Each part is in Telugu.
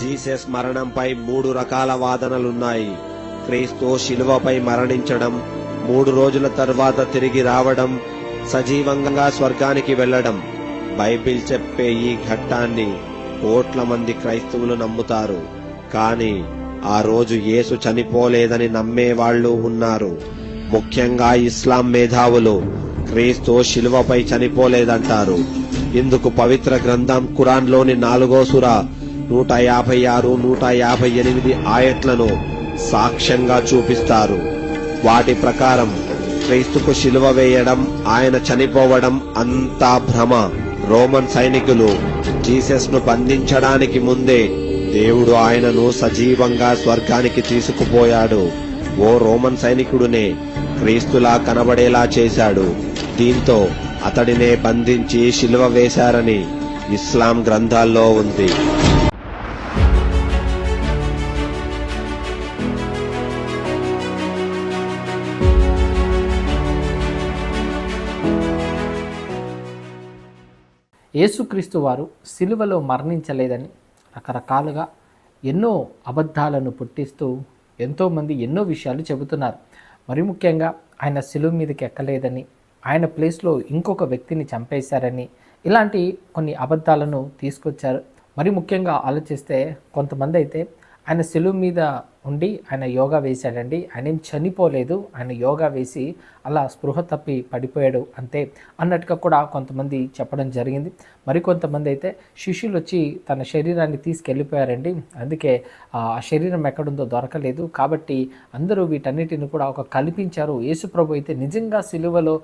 జీసస్ మరణంపై మూడు రకాల వాదనలున్నాయి. క్రీస్తు శిలువపై మరణించడం మూడు రోజుల తర్వాత తిరిగి రావడం సజీవంగా స్వర్గానికి వెళ్ళడం బైబిల్ చెప్పే ఈ ఘట్టాన్ని కోట్ల మంది క్రైస్తవులు నమ్ముతారు. కానీ ఆ రోజు యేసు చనిపోలేదని నమ్మేవాళ్ళు ఉన్నారు. ముఖ్యంగా ఇస్లాం మేధావులు క్రీస్తు శిలువపై చనిపోలేదంటారు. ఇందుకు పవిత్ర గ్రంథం ఖురాన్లోని నాలుగో సురా నూట యాభై ఆరు నూట యాభై ఎనిమిది ఆయట్లను సాక్ష్యంగా చూపిస్తారు. వాటి ప్రకారం క్రీస్తుకు శిలువ వేయడం ఆయన చనిపోవడం అంతా భ్రమ. రోమన్ సైనికులు జీసస్ను బంధించడానికి ముందే దేవుడు ఆయనను సజీవంగా స్వర్గానికి తీసుకుపోయాడు. ఓ రోమన్ సైనికుడునే క్రీస్తులా కనబడేలా చేశాడు. దీంతో అతడినే బంధించి శిలువ వేశారని ఇస్లాం గ్రంథాల్లో ఉంది. యేసుక్రీస్తు వారు సిలువలో మరణించలేదని రకరకాలుగా ఎన్నో అబద్ధాలను పుట్టిస్తూ ఎంతోమంది ఎన్నో విషయాలు చెబుతున్నారు. మరి ముఖ్యంగా ఆయన సిలువ మీదకి ఎక్కలేదని ఆయన ప్లేస్లో ఇంకొక వ్యక్తిని చంపేశారని ఇలాంటి కొన్ని అబద్ధాలను తీసుకొచ్చారు. మరి ముఖ్యంగా ఆలోచిస్తే కొంతమంది అయితే ఆయన సెలువు మీద ఉండి ఆయన యోగా వేశాడండి. ఆయన ఏం చనిపోలేదు. ఆయన యోగా వేసి అలా స్పృహ తప్పి పడిపోయాడు అంతే అన్నట్టుగా కూడా కొంతమంది చెప్పడం జరిగింది. మరి కొంతమంది అయితే శిష్యులు వచ్చి తన శరీరాన్ని తీసుకెళ్ళిపోయారండి. అందుకే ఆ శరీరం ఎక్కడుందో దొరకలేదు. కాబట్టి అందరూ వీటన్నిటిని కూడా ఒక కల్పించారు. యేసుప్రభు అయితే నిజంగా సిలువలో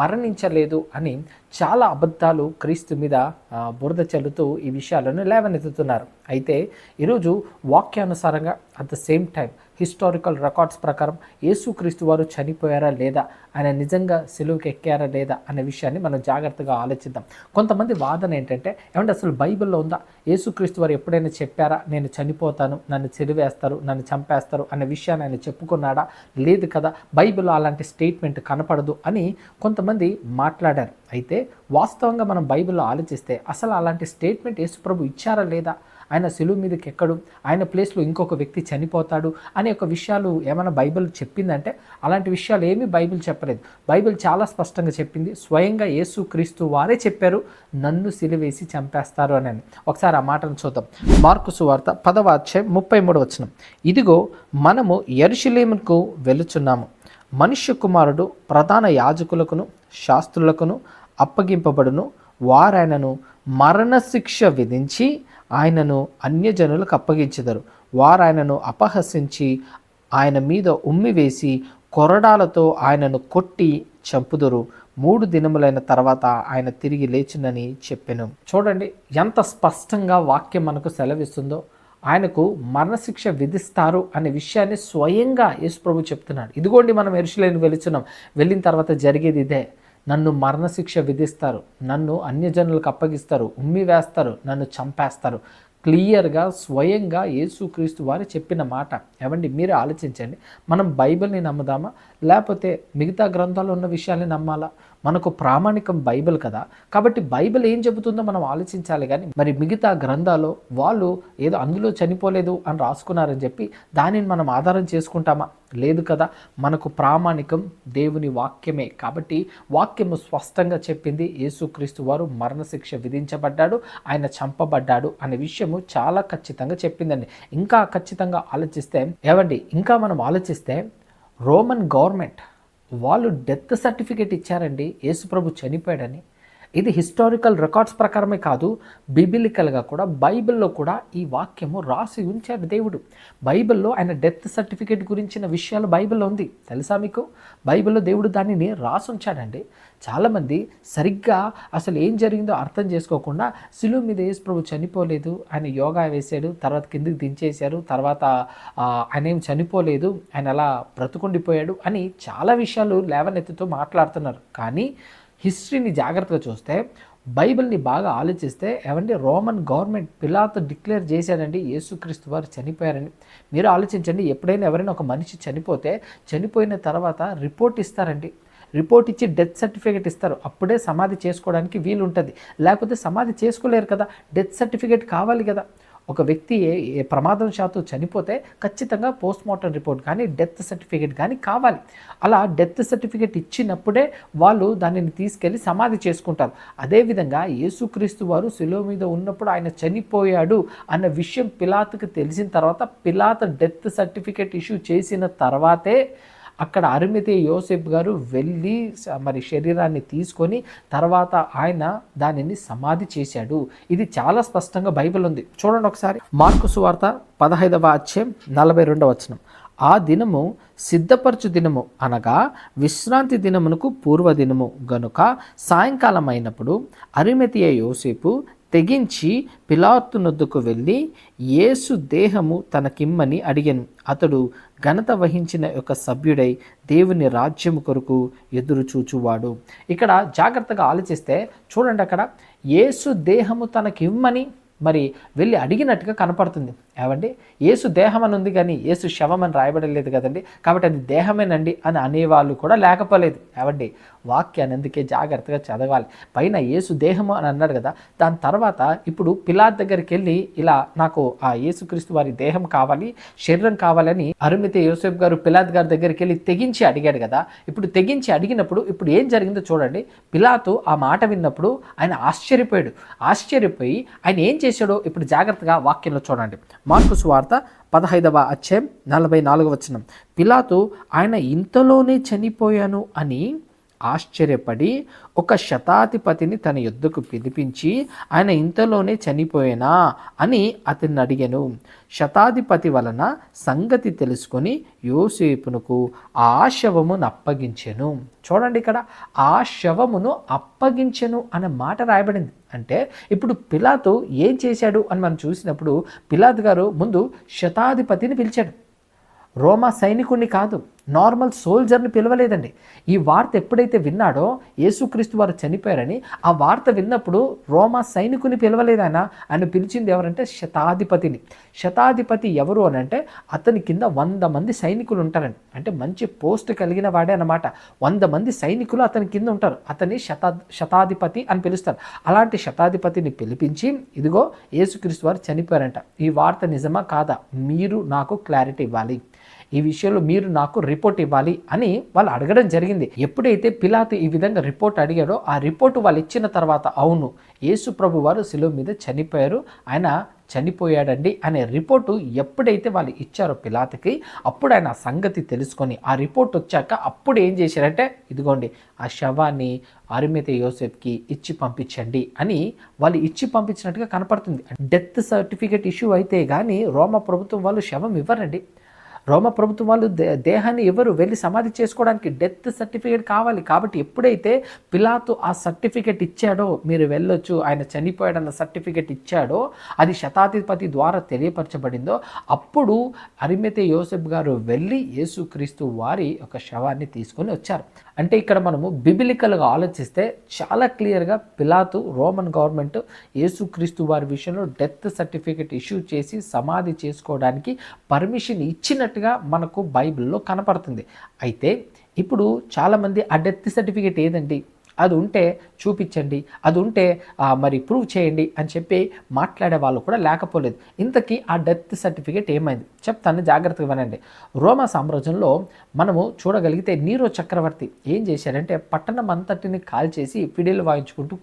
మరణించలేదు అని చాలా అబద్ధాలు క్రీస్తు మీద బురద చల్లుతూ ఈ విషయాలను లేవనెత్తుతున్నారు. అయితే ఈరోజు వాక్యానుసారంగా at the same time historical records ప్రకారం యేసుక్రీస్తు వారు చనిపోయారా లేదా ఆయన నిజంగా సిలువుకి ఎక్కారా లేదా అనే విషయాన్ని మనం జాగ్రత్తగా ఆలోచిద్దాం. కొంతమంది వాదన ఏంటంటే ఏమంటే అసలు బైబిల్లో ఉందా? యేసుక్రీస్తు వారు ఎప్పుడైనా చెప్పారా నేను చనిపోతాను నన్ను చెరివేస్తారు నన్ను చంపేస్తారు అనే విషయాన్ని ఆయన చెప్పుకున్నాడా? లేదు కదా బైబిల్లో అలాంటి స్టేట్మెంట్ కనపడదు అని కొంతమంది మాట్లాడారు. అయితే వాస్తవంగా మనం బైబిల్లో ఆలోచిస్తే అసలు అలాంటి స్టేట్మెంట్ యేసుప్రభు ఇచ్చారా లేదా? ఆయన సెలువు మీదకి ఎక్కడు ఆయన ప్లేస్లో ఇంకొక వ్యక్తి చనిపోతాడు? అనే ఒక విషయాలు ఏమైనా బైబిల్ చెప్పిందంటే అలాంటి విషయాలు ఏమీ బైబిల్ చెప్పలేదు. బైబిల్ చాలా స్పష్టంగా చెప్పింది స్వయంగా యేసు క్రీస్తు వారే చెప్పారు నన్ను సిలివేసి చంపేస్తారు అని ఒకసారి ఆ మాటను చూద్దాం. మార్కు సువార్త పదవ అధ్యాయం ముప్పై మూడు వచ్చిన ఇదిగో మనము ఎరుషులేముకు వెళుచున్నాము. మనుష్య కుమారుడు ప్రధాన యాజకులకును శాస్త్రులకును అప్పగింపబడును. వారాయనను మరణశిక్ష విధించి ఆయనను అన్యజనులకు అప్పగించెదరు. వారు అపహసించి ఆయన మీద ఉమ్మి వేసి కొరడాలతో ఆయనను కొట్టి చంపుదురు. మూడు దినములైన తర్వాత ఆయన తిరిగి లేచునని చెప్పెను. చూడండి ఎంత స్పష్టంగా వాక్యం మనకు సెలవిస్తుందో. ఆయనకు మరణశిక్ష విధిస్తారు అనే విషయాన్ని స్వయంగా యేసుప్రభు చెప్తున్నాడు. ఇదిగోండి మనం ఎరుషులేని వెళుచున్నాం. వెళ్ళిన తర్వాత జరిగేది ఇదే. నన్ను మరణశిక్ష విధిస్తారు నన్ను అన్యజనులకు అప్పగిస్తారు ఉమ్మి వేస్తారు నన్ను చంపేస్తారు. క్లియర్గా స్వయంగా యేసుక్రీస్తు వారు చెప్పిన మాట. ఏమండి మీరు ఆలోచించండి. మనం బైబిల్ని నమ్ముదామా? లేకపోతే మిగతా గ్రంథాలు ఉన్న విషయాల్ని నమ్మాలా? మనకు ప్రామాణికం బైబిల్ కదా. కాబట్టి బైబిల్ ఏం చెబుతుందో మనం ఆలోచించాలి కానీ మరి మిగతా గ్రంథాలు వాళ్ళు ఏదో అందులో చనిపోలేదు అని రాసుకున్నారని చెప్పి దానిని మనం ఆధారం చేసుకుంటామా? లేదు కదా. మనకు ప్రామాణికం దేవుని వాక్యమే. కాబట్టి వాక్యము స్పష్టంగా చెప్పింది యేసుక్రీస్తు వారు మరణశిక్ష విధించబడ్డాడు ఆయన చంపబడ్డాడు అనే విషయము చాలా ఖచ్చితంగా చెప్పిందండి. ఇంకా ఖచ్చితంగా ఆలోచిస్తే ఏమండి ఇంకా మనం ఆలోచిస్తే రోమన్ గవర్నమెంట్ వాళ్ళు డెత్ సర్టిఫికేట్ ఇచ్చారండి యేసుప్రభు చనిపోయాడని. ఇది హిస్టారికల్ రికార్డ్స్ ప్రకారమే కాదు బిబిలికల్గా కూడా బైబిల్లో కూడా ఈ వాక్యము రాసి ఉంచాడు దేవుడు. బైబిల్లో ఆయన డెత్ సర్టిఫికేట్ గురించిన విషయాలు బైబిల్లో ఉంది. తెలుసా మీకు? బైబిల్లో దేవుడు దానిని రాసి ఉంచాడండి. చాలామంది సరిగ్గా అసలు ఏం జరిగిందో అర్థం చేసుకోకుండా శిలు మీద యేసు ప్రభు చనిపోలేదు ఆయన యోగా వేసాడు తర్వాత కిందికి దించేశారు తర్వాత ఆయన ఏం చనిపోలేదు ఆయన అలా బ్రతుకుండిపోయాడు అని చాలా విషయాలు లేవనెత్తుతూ మాట్లాడుతున్నారు. కానీ హిస్టరీని జాగ్రత్తగా చూస్తే బైబిల్ని బాగా ఆలోచిస్తే ఏమంటే రోమన్ గవర్నమెంట్ పిలాత్ డిక్లేర్ చేశాడండి యేసుక్రీస్తు వారు చనిపోయారని. మీరు ఆలోచించండి ఎప్పుడైనా ఎవరైనా ఒక మనిషి చనిపోతే చనిపోయిన తర్వాత రిపోర్ట్ ఇస్తారండి. రిపోర్ట్ ఇచ్చి డెత్ సర్టిఫికేట్ ఇస్తారు. అప్పుడే సమాధి చేసుకోవడానికి వీలు ఉంటుంది లేకపోతే సమాధి చేసుకోలేరు కదా డెత్ సర్టిఫికేట్ కావాలి కదా. ఒక వ్యక్తి ఏ- ప్రమాదం శాతం చనిపోతే ఖచ్చితంగా పోస్ట్ మార్టం రిపోర్ట్ కానీ డెత్ సర్టిఫికేట్ కానీ కావాలి. అలా డెత్ సర్టిఫికేట్ ఇచ్చినప్పుడే వాళ్ళు దానిని తీసుకెళ్ళి సమాధి చేసుకుంటారు. అదేవిధంగా యేసుక్రీస్తు వారు శిలువ మీద ఉన్నప్పుడు ఆయన చనిపోయాడు అన్న విషయం పిలాత్కి తెలిసిన తర్వాత పిలాత్ డెత్ సర్టిఫికేట్ ఇష్యూ చేసిన తర్వాతే అక్కడ అరుమితే యోసేఫ్ గారు వెళ్ళి మరి శరీరాన్ని తీసుకొని తర్వాత ఆయన దానిని సమాధి చేశాడు. ఇది చాలా స్పష్టంగా బైబిల్ ఉంది. చూడండి ఒకసారి. మార్కు సువార్త పదహైదవ అధ్యాయం నలభై రెండవ వచనం. ఆ దినము సిద్ధపరచు దినము అనగా విశ్రాంతి దినమునకు పూర్వదినము. గనుక సాయంకాలం అయినప్పుడు అరిమెతియ యోసేపు తెగించి పిలార్తు నొద్దుకు వెళ్ళి యేసు దేహము తనకిమ్మని అడిగాను. అతడు ఘనత వహించిన యొక్క సభ్యుడై దేవుని రాజ్యం కొరకు ఎదురు చూచువాడు. ఇక్కడ జాగ్రత్తగా ఆలోచిస్తే చూడండి అక్కడ యేసు దేహము తనకిమ్మని మరి వెళ్ళి అడిగినట్టుగా కనపడుతుంది. కాబట్టి యేసు దేహం అని ఉంది కానీ ఏసు శవం అని రాయబడలేదు కదండి. కాబట్టి అది దేహమేనండి అని అనేవాళ్ళు కూడా లేకపోలేదు. కాబట్టి వాక్యాన్ని అందుకే జాగ్రత్తగా చదవాలి. పైన యేసు దేహము అని అన్నాడు కదా దాని తర్వాత ఇప్పుడు పిలాత్ దగ్గరికి వెళ్ళి ఇలా నాకు ఆ యేసుక్రీస్తు వారి దేహం కావాలి శరీరం కావాలని అరుమితే యోసేఫ్ గారు పిలాత్ గారి దగ్గరికి వెళ్ళి తెగించి అడిగాడు కదా. ఇప్పుడు తెగించి అడిగినప్పుడు ఇప్పుడు ఏం జరిగిందో చూడండి. పిలాతు ఆ మాట విన్నప్పుడు ఆయన ఆశ్చర్యపోయాడు. ఆశ్చర్యపోయి ఆయన ఏం చేశాడో ఇప్పుడు జాగ్రత్తగా వాక్యంలో చూడండి. మార్కు సువార్త పదహైదవ అధ్యాయం నలభై నాలుగవ వచనం. పిలాతు ఆయన ఇంతలోనే చనిపోయాను అని ఆశ్చర్యపడి ఒక శతాధిపతిని తన యుద్ధకు పిలిపించి ఆయన ఇంతలోనే చనిపోయేనా? అని అతన్ని అడిగాను. శతాధిపతి వలన సంగతి తెలుసుకొని యోసేపునకు ఆ శవమును అప్పగించెను. చూడండి ఇక్కడ ఆ శవమును అప్పగించెను అనే మాట రాయబడింది. అంటే ఇప్పుడు పిలాతు ఏం చేశాడు అని మనం చూసినప్పుడు పిలాత్ గారు ముందు శతాధిపతిని పిలిచాడు. రోమా సైనికుడిని కాదు నార్మల్ సోల్జర్ని పిలవలేదండి. ఈ వార్త ఎప్పుడైతే విన్నాడో యేసుక్రీస్తు వారు చనిపోయారని ఆ వార్త విన్నప్పుడు రోమా సైనికుని పిలవలేదు ఆయన పిలిచింది ఎవరంటే శతాధిపతిని. శతాధిపతి ఎవరు అని అంటే అతని కింద వంద మంది సైనికులు ఉంటారండి. అంటే మంచి పోస్ట్ కలిగిన వాడే అన్నమాట. వంద మంది సైనికులు అతని కింద ఉంటారు. అతని శతా శతాధిపతి అని పిలుస్తారు. అలాంటి శతాధిపతిని పిలిపించి ఇదిగో యేసుక్రీస్తు వారు చనిపోయారంట. ఈ వార్త నిజమా కాదా? మీరు నాకు క్లారిటీ ఇవ్వాలి. ఈ విషయంలో మీరు నాకు రిపోర్ట్ ఇవ్వాలి అని వాళ్ళు అడగడం జరిగింది. ఎప్పుడైతే పిలాతు ఈ విధంగా రిపోర్ట్ అడిగాడో ఆ రిపోర్ట్ వాళ్ళు ఇచ్చిన తర్వాత అవును యేసు ప్రభు వారు శిలువ మీద చనిపోయారు ఆయన చనిపోయాడండి అనే రిపోర్టు ఎప్పుడైతే వాళ్ళు ఇచ్చారో పిలాతకి అప్పుడు ఆయన ఆ సంగతి తెలుసుకొని ఆ రిపోర్ట్ వచ్చాక అప్పుడు ఏం చేశారంటే ఇదిగోండి ఆ శవాన్ని అరిమిత యోసెఫ్కి ఇచ్చి పంపించండి అని వాళ్ళు ఇచ్చి పంపించినట్టుగా కనపడుతుంది. డెత్ సర్టిఫికేట్ ఇష్యూ అయితే కానీ రోమ ప్రభుత్వం వాళ్ళు శవం ఇవ్వరండి. రోమ ప్రభుత్వం వాళ్ళు దే దేహాన్ని ఎవరు వెళ్ళి సమాధి చేసుకోవడానికి డెత్ సర్టిఫికేట్ కావాలి. కాబట్టి ఎప్పుడైతే పిలాతు ఆ సర్టిఫికేట్ ఇచ్చాడో మీరు వెళ్ళొచ్చు ఆయన చనిపోయాడన్న సర్టిఫికేట్ ఇచ్చాడో అది శతాధిపతి ద్వారా తెలియపరచబడిందో అప్పుడు అరిమితే యోసెఫ్ గారు వెళ్ళి యేసుక్రీస్తు వారి ఒక శవాన్ని తీసుకొని వచ్చారు. అంటే ఇక్కడ మనము బిబిలికల్గా ఆలోచిస్తే చాలా క్లియర్గా పిలాతు రోమన్ గవర్నమెంట్ యేసుక్రీస్తు వారి విషయంలో డెత్ సర్టిఫికేట్ ఇష్యూ చేసి సమాధి చేసుకోవడానికి పర్మిషన్ ఇచ్చినట్టు ఇచ్చినట్టుగా మనకు బైబిల్లో కనపడుతుంది. అయితే ఇప్పుడు చాలామంది ఆ డెత్ సర్టిఫికేట్ ఏదండి? అది ఉంటే చూపించండి అది ఉంటే మరి ప్రూవ్ చేయండి అని చెప్పి మాట్లాడే వాళ్ళు కూడా లేకపోలేదు. ఇంతకీ ఆ డెత్ సర్టిఫికేట్ ఏమైంది? చెప్తాను జాగ్రత్తగా వినండి. రోమా సామ్రాజ్యంలో మనము చూడగలిగితే నీరో చక్రవర్తి ఏం చేశాడంటే పట్టణం అంతటిని కాల్చేసి పిడిలు వాయించుకుంటూ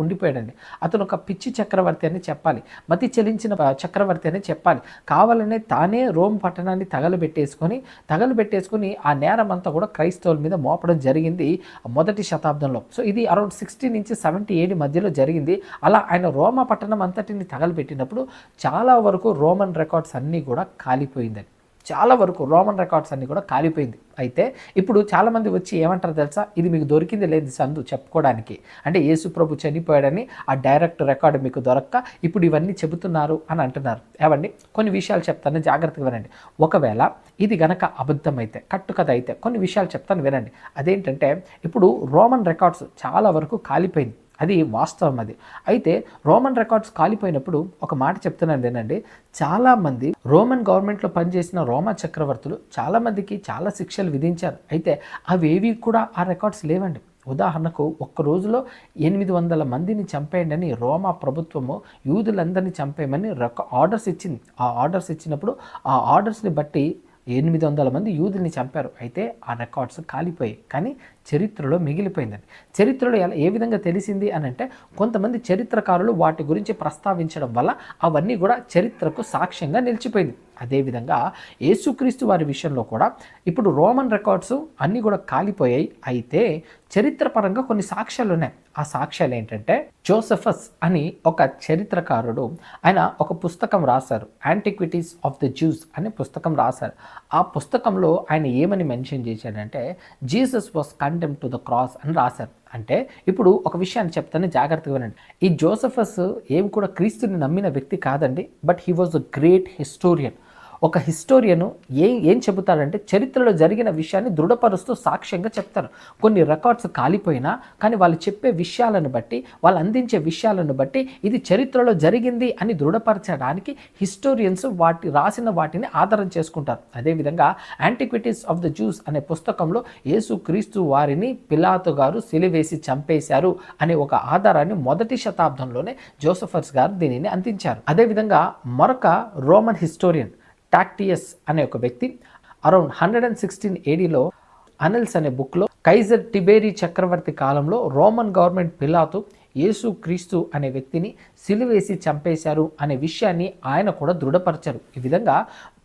ఉండిపోయాడండి. అతను ఒక పిచ్చి చక్రవర్తి అని చెప్పాలి. మతి చెలించిన చక్రవర్తి అని చెప్పాలి. కావాలనే తానే రోమ్ పట్టణాన్ని తగలబెట్టేసుకొని తగలబెట్టేసుకొని ఆ నేరం అంతా కూడా క్రైస్తవుల మీద మోపడం జరిగింది మొదటి శతాబ్దంలో. సో ఇది అరౌండ్ సిక్స్టీ నుంచి సెవెంటీ ఏడు మధ్యలో జరిగింది. అలా ఆయన రోమా పట్టణం అంతటిని తగలబెట్టినప్పుడు చాలా వరకు రోమన్ రికార్డ్స్ అన్నీ కూడా కాలిపోయిందండి. చాలా వరకు రోమన్ రికార్డ్స్ అన్నీ కూడా కాలిపోయింది. అయితే ఇప్పుడు చాలామంది వచ్చి ఏమంటారు తెలుసా? ఇది మీకు దొరికింది లేదు సందు చెప్పుకోవడానికి. అంటే యేసుప్రభు చనిపోయాడని ఆ డైరెక్ట్ రికార్డు మీకు దొరక్క ఇప్పుడు ఇవన్నీ చెబుతున్నారు అని అంటున్నారు. ఏమండి కొన్ని విషయాలు చెప్తాను జాగ్రత్తగా వినండి. ఒకవేళ ఇది గనక అబద్ధమైతే కట్టుకథ అయితే కొన్ని విషయాలు చెప్తాను వినండి. అదేంటంటే ఇప్పుడు రోమన్ రికార్డ్స్ చాలా వరకు కాలిపోయింది. అది వాస్తవం అది. అయితే రోమన్ రికార్డ్స్ కాలిపోయినప్పుడు ఒక మాట చెప్తున్నాను ఏంటంటే చాలామంది రోమన్ గవర్నమెంట్లో పనిచేసిన రోమా చక్రవర్తులు చాలామందికి చాలా శిక్షలు విధించారు. అయితే అవేవి కూడా ఆ రికార్డ్స్ లేవండి. ఉదాహరణకు ఒక్క రోజులో ఎనిమిది వందల మందిని చంపేయండి అని రోమా ప్రభుత్వము యూదులందరినీ చంపేయమని రక ఆర్డర్స్ ఇచ్చింది. ఆ ఆర్డర్స్ ఇచ్చినప్పుడు ఆ ఆర్డర్స్ని బట్టి ఎనిమిది వందల మంది యూదుల్ని చంపారు. అయితే ఆ రికార్డ్స్ కాలిపోయాయి. కానీ చరిత్రలో మిగిలిపోయిందని చరిత్రలో ఎలా ఏ విధంగా తెలిసింది అని అంటే కొంతమంది చరిత్రకారులు వాటి గురించి ప్రస్తావించడం వల్ల అవన్నీ కూడా చరిత్రకు సాక్ష్యంగా నిలిచిపోయింది. అదేవిధంగా యేసుక్రీస్తు వారి విషయంలో కూడా ఇప్పుడు రోమన్ రికార్డ్స్ అన్నీ కూడా కాలిపోయాయి. అయితే చరిత్రపరంగా కొన్ని సాక్ష్యాలు ఉన్నాయి. ఆ సాక్ష్యాలు ఏంటంటే జోసఫస్ అని ఒక చరిత్రకారుడు ఆయన ఒక పుస్తకం రాశారు. యాంటిక్విటీస్ ఆఫ్ ద జ్యూస్ అనే పుస్తకం రాశారు. ఆ పుస్తకంలో ఆయన ఏమని మెన్షన్ చేశాడంటే Jesus was condemn to the cross అని రాశారు. అంటే ఇప్పుడు ఒక విషయాన్ని చెప్తాను జాగ్రత్తగా వినండి. ఈ జోసఫస్ ఏం కూడా క్రీస్తుని నమ్మిన వ్యక్తి కాదండి but he was a great historian ఒక హిస్టోరియను ఏం ఏం చెబుతాడంటే చరిత్రలో జరిగిన విషయాన్ని దృఢపరుస్తూ సాక్ష్యంగా చెప్తారు. కొన్ని రికార్డ్స్ కాలిపోయినా కానీ వాళ్ళు చెప్పే విషయాలను బట్టి వాళ్ళు అందించే విషయాలను బట్టి ఇది చరిత్రలో జరిగింది అని దృఢపరచడానికి హిస్టోరియన్స్ వాటి రాసిన వాటిని ఆధారం చేసుకుంటారు. అదేవిధంగా యాంటిక్విటీస్ ఆఫ్ ద జ్యూస్ అనే పుస్తకంలో యేసు క్రీస్తు వారిని పిలాతు గారు సిలివేసి చంపేశారు అనే ఒక ఆధారాన్ని మొదటి శతాబ్దంలోనే జోసఫర్స్ గారు దీనిని అందించారు. అదేవిధంగా మరొక రోమన్ హిస్టోరియన్ టాక్టియస్ అనే ఒక వ్యక్తి. అరౌండ్ హండ్రెడ్ అండ్ సిక్స్టీన్ ఏడీలో అనల్స్ అనే బుక్లో కైజర్ టిబేరీ చక్రవర్తి కాలంలో రోమన్ గవర్నమెంట్ పిలాతు యేసు క్రీస్తు అనే వ్యక్తిని సిలువేసి చంపేశారు అనే విషయాన్ని ఆయన కూడా దృఢపరచారు. ఈ విధంగా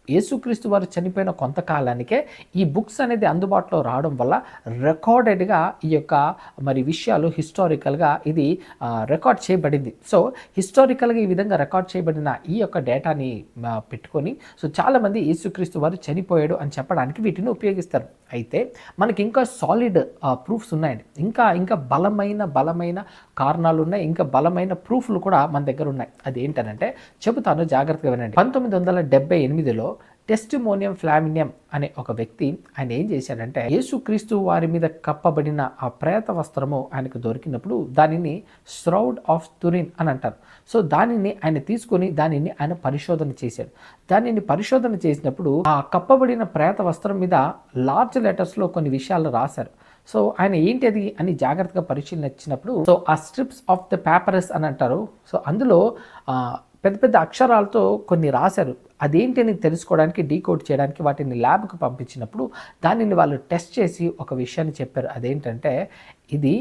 యేసుక్రీస్తు వారు చనిపోయిన కొంతకాలానికే ఈ బుక్స్ అనేది అందుబాటులో రావడం వల్ల రికార్డెడ్గా ఈ యొక్క మరి విషయాలు హిస్టారికల్గా ఇది రికార్డ్ చేయబడింది. సో హిస్టారికల్గా ఈ విధంగా రికార్డ్ చేయబడిన ఈ యొక్క డేటాని పెట్టుకొని సో చాలామంది యేసుక్రీస్తు వారు చనిపోయాడు అని చెప్పడానికి వీటిని ఉపయోగిస్తారు. అయితే మనకి ఇంకా సాలిడ్ ప్రూఫ్స్ ఉన్నాయండి. ఇంకా ఇంకా బలమైన బలమైన కారణాలు ఉన్నాయి. ఇంకా బలమైన ప్రూఫ్లు కూడా మన దగ్గర ఉన్నాయి. అది ఏంటనంటే చెబుతాను జాగ్రత్తగా వినండి. పంతొమ్మిది వందల డెబ్బై ఎనిమిదిలో టెస్టిమోనియం ఫ్లామినియం అనే ఒక వ్యక్తి ఆయన ఏం చేశాడంటే యేసుక్రీస్తు వారి మీద కప్పబడిన ఆ ప్రేత వస్త్రము ఆయనకు దొరికినప్పుడు దానిని శ్రౌడ్ ఆఫ్ తురిన్ అని అంటారు. సో దానిని ఆయన తీసుకొని దానిని ఆయన పరిశోధన చేశాడు. దానిని పరిశోధన చేసినప్పుడు ఆ కప్పబడిన ప్రేత వస్త్రం మీద లార్జ్ లెటర్స్లో కొన్ని విషయాలు రాశారు. సో ఆయన ఏంటి అది అని జాగ్రత్తగా పరిశీలన ఇచ్చినప్పుడు సో ఆ స్ట్రిప్స్ ఆఫ్ ద పేపరస్ అని అంటారు. సో అందులో పెద్ద పెద్ద అక్షరాలతో కొన్ని రాశారు. అదేంటని అని తెలుసుకోవడానికి డీకోడ్ చేయడానికి వాటిని ల్యాబ్కి పంపించినప్పుడు దానిని వాళ్ళు టెస్ట్ చేసి ఒక విషయాన్ని చెప్పారు. అదేంటంటే ఇది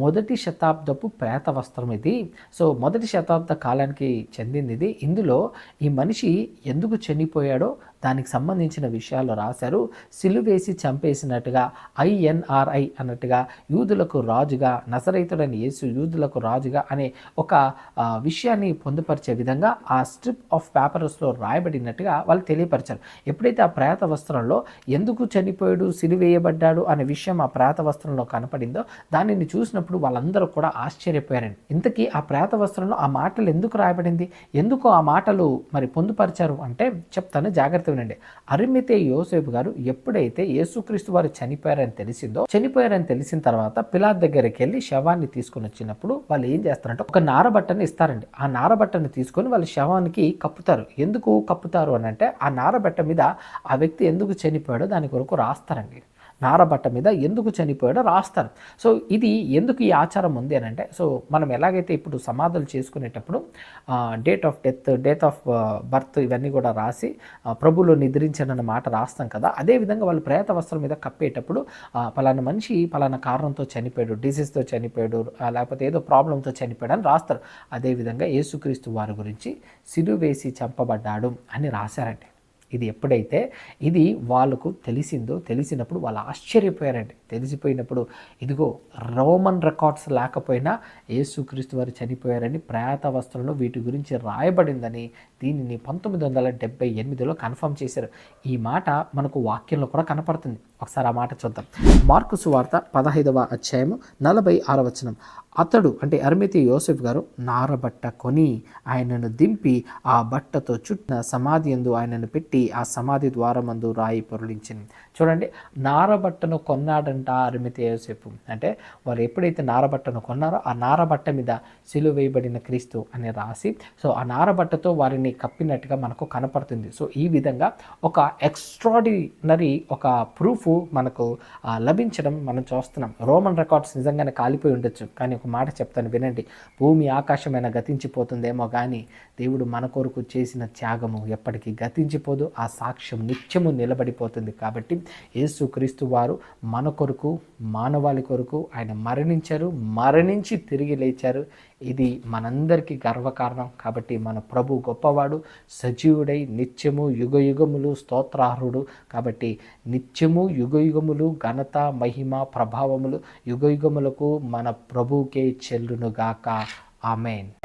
మొదటి శతాబ్దపు ప్రేత వస్త్రం ఇది. సో మొదటి శతాబ్ద కాలానికి చెందింది ఇది. ఇందులో ఈ మనిషి ఎందుకు చనిపోయాడో దానికి సంబంధించిన విషయాలు రాశారు. సిలువేసి చంపేసినట్టుగా ఐఎన్ఆర్ఐ అన్నట్టుగా యూదులకు రాజుగా నసరైతుడని యేసు యూదులకు రాజుగా అనే ఒక విషయాన్ని పొందుపరిచే విధంగా ఆ స్ట్రిప్ ఆఫ్ పేపర్స్లో రాయబడిన రాయబడినట్టుగా వాళ్ళు తెలియపరిచారు. ఎప్పుడైతే ఆ ప్రాత వస్త్రంలో ఎందుకు చనిపోయాడు సిలివేయబడ్డాడు అనే విషయం ఆ ప్రాత వస్త్రంలో కనపడిందో దానిని చూసినప్పుడు వాళ్ళందరూ కూడా ఆశ్చర్యపోయారండి. ఇంతకీ ఆ ప్రాత వస్త్రంలో ఆ మాటలు ఎందుకు రాయబడింది? ఎందుకు ఆ మాటలు మరి పొందుపరిచారు అంటే చెప్తాను జాగ్రత్త వినండి. అరిమితే యోసేపు గారు ఎప్పుడైతే యేసుక్రీస్తు వారు చనిపోయారని తెలిసిందో చనిపోయారని తెలిసిన తర్వాత పిలాత్ దగ్గరికి వెళ్ళి శవాన్ని తీసుకొని వచ్చినప్పుడు వాళ్ళు ఏం చేస్తారంటే ఒక నారబట్టని ఇస్తారండి. ఆ నారబట్టని తీసుకొని వాళ్ళ శవానికి కప్పుతారు. ఎందుకు కప్పుతారు? అని అంటే ఆ నారబెట్ట మీద ఆ వ్యక్తి ఎందుకు చనిపోయాడో దాని కొరకు రాస్తారండి. నారబట్ట మీద ఎందుకు చనిపోయాడో రాస్తారు. సో ఇది ఎందుకు ఈ ఆచారం ఉంది అని అంటే సో మనం ఎలాగైతే ఇప్పుడు సమాధులు చేసుకునేటప్పుడు date of death date of birth ఇవన్నీ కూడా రాసి ఆ, నిద్రించనన్న మాట రాస్తాం కదా అదేవిధంగా వాళ్ళు ప్రేత వస్త్రం మీద కప్పేటప్పుడు పలానా మనిషి పలానా కారణంతో చనిపోయాడు డిసీజ్తో చనిపోయాడు లేకపోతే ఏదో ప్రాబ్లంతో చనిపోయాడు అని రాస్తారు. అదేవిధంగా యేసుక్రీస్తు వారి గురించి సిలువ చంపబడ్డాడు అని రాశారండి. ఇది ఎప్పుడైతే ఇది వాళ్ళకు తెలిసిందో తెలిసినప్పుడు వాళ్ళు ఆశ్చర్యపోయారండి. తెలిసిపోయినప్పుడు ఇదిగో రోమన్ రికార్డ్స్ లేకపోయినా యేసుక్రీస్తు వారు చనిపోయారని ప్రేత వస్త్రంలో వీటి గురించి రాయబడిందని దీనిని పంతొమ్మిది వందల డెబ్బై ఎనిమిదిలో కన్ఫర్మ్ చేశారు. ఈ మాట మనకు వాక్యంలో కూడా కనపడుతుంది. ఒకసారి ఆ మాట చూద్దాం. మార్కు సువార్త పదహైదవ అధ్యాయము నలభై ఆరవచనం అతడు అంటే అరిమితి యోసెఫ్ గారు నారబట్ట కొని ఆయనను దింపి ఆ బట్టతో చుట్టిన సమాధి ఎందు ఆయనను పెట్టి ఆ సమాధి ద్వారమందు రాయి పొరలించింది. చూడండి నారబట్టను కొన్నాడంట అరిమితి అంటే వారు ఎప్పుడైతే నారబట్టను కొన్నారో ఆ నారబట్ట మీద సిలువ వేయబడిన క్రీస్తు అని రాసి సో ఆ నారబట్టతో వారిని కప్పినట్టుగా మనకు కనపడుతుంది. సో ఈ విధంగా ఒక ఎక్స్ట్రాడినరీ ఒక ప్రూఫ్ మనకు లభించడం మనం చూస్తున్నాం. రోమన్ రికార్డ్స్ నిజంగానే కాలిపోయి ఉండొచ్చు కానీ ఒక మాట చెప్తాను వినండి. భూమి ఆకాశమైన గతించిపోతుందేమో కానీ దేవుడు మన కొరకు చేసిన త్యాగము ఎప్పటికీ గతించిపోదు ఆ సాక్ష్యం నిత్యము నిలబడిపోతుంది. కాబట్టి యేసుక్రీస్తు వారు మన కొరకు మానవాళి కొరకు ఆయన మరణించారు మరణించి తిరిగి లేచారు. ఇది మనందరికీ గర్వకారణం. కాబట్టి మన ప్రభు గొప్పవాడు సజీవుడై నిత్యము యుగ యుగములు స్తోత్రార్హుడు. కాబట్టి నిత్యము యుగ యుగములు ఘనత మహిమ ప్రభావములు యుగ యుగములకు మన ప్రభువుకే చెల్లునుగాక. ఆమెన్.